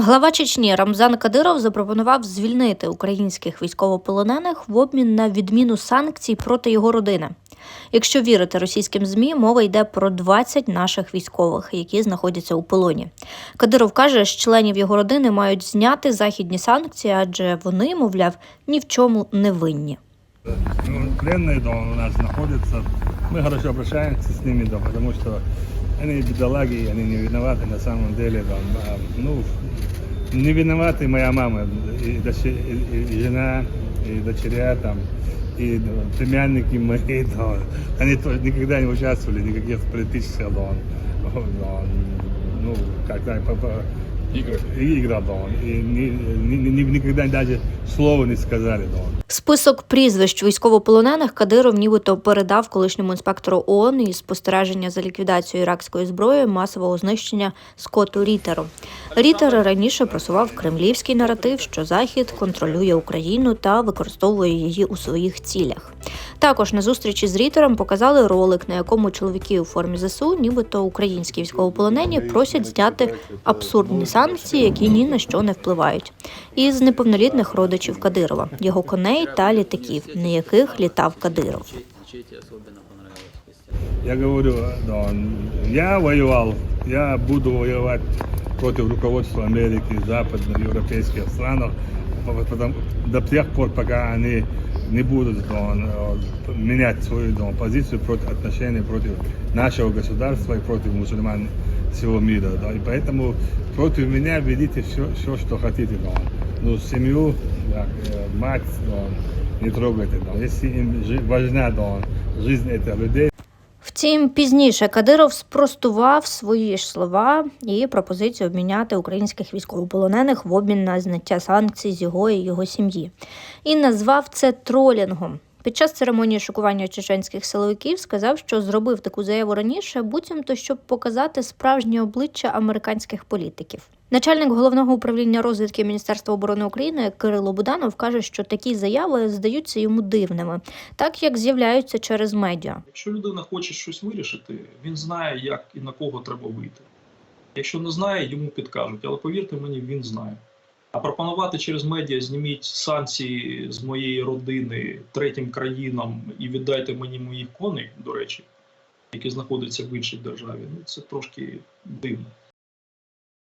Глава Чечні Рамзан Кадиров запропонував звільнити українських військовополонених в обмін на відміну санкцій проти його родини. Якщо вірити російським змі, мова йде про 20 наших військових, які знаходяться у полоні. Кадиров каже, що членів його родини мають зняти західні санкції, адже вони, мовляв, ні в чому не винні. Ну, пленные да, у нас находятся. Мы хорошо обращаемся с ними, да, потому что они бедолаги, они не виноваты на самом деле. Там, ну, не виноваты моя мама, и, доче- и- и- жена, и дочеря там, и племянники мои, да, они тоже никогда не участвовали в никаких политических, да, ну, когда да, и ни- ни- ни- никогда даже слова не сказали, да. Список прізвищ військовополонених Кадиров нібито передав колишньому інспектору ООН із спостереження за ліквідацією іракської зброї масового знищення Скотту Рітеру. Рітер раніше просував кремлівський наратив, що Захід контролює Україну та використовує її у своїх цілях. Також на зустрічі з Рітером показали ролик, на якому чоловіки у формі ЗСУ, нібито українські військовополонені, просять зняти абсурдні санкції, які ні на що не впливають. Із неповнолітних родичів Кадирова, його коней та літаків, на яких літав Кадиров. Я говорю, да, я воевал, я буду воевать против руководства Америки, западноевропейских стран, потому- до тех пор, пока они не будут да, э, менять свою да, позицию против отношений против нашего государства и против мусульман всего мира. Да. И поэтому против меня ведите все, все что хотите. Да. Ну, семью, да, э, мать да, не трогайте. Да. Если им жи- важна да, жизнь этих людей, Втім, пізніше Кадиров спростував свої ж слова і пропозицію обміняти українських військовополонених в обмін на зняття санкцій з його і його сім'ї, і назвав це тролінгом. Під час церемонії шокування чеченських силовиків сказав, що зробив таку заяву раніше, буцімто щоб показати справжнє обличчя американських політиків. Начальник головного управління розвідки Міністерства оборони України Кирило Буданов каже, що такі заяви здаються йому дивними, так як з'являються через медіа. Якщо людина хоче щось вирішити, він знає, як і на кого треба вийти. Якщо не знає, йому підкажуть, але повірте мені, він знає. А пропонувати через медіа зніміть санкції з моєї родини третім країнам і віддайте мені моїх коней, до речі, які знаходяться в іншій державі, ну це трошки дивно.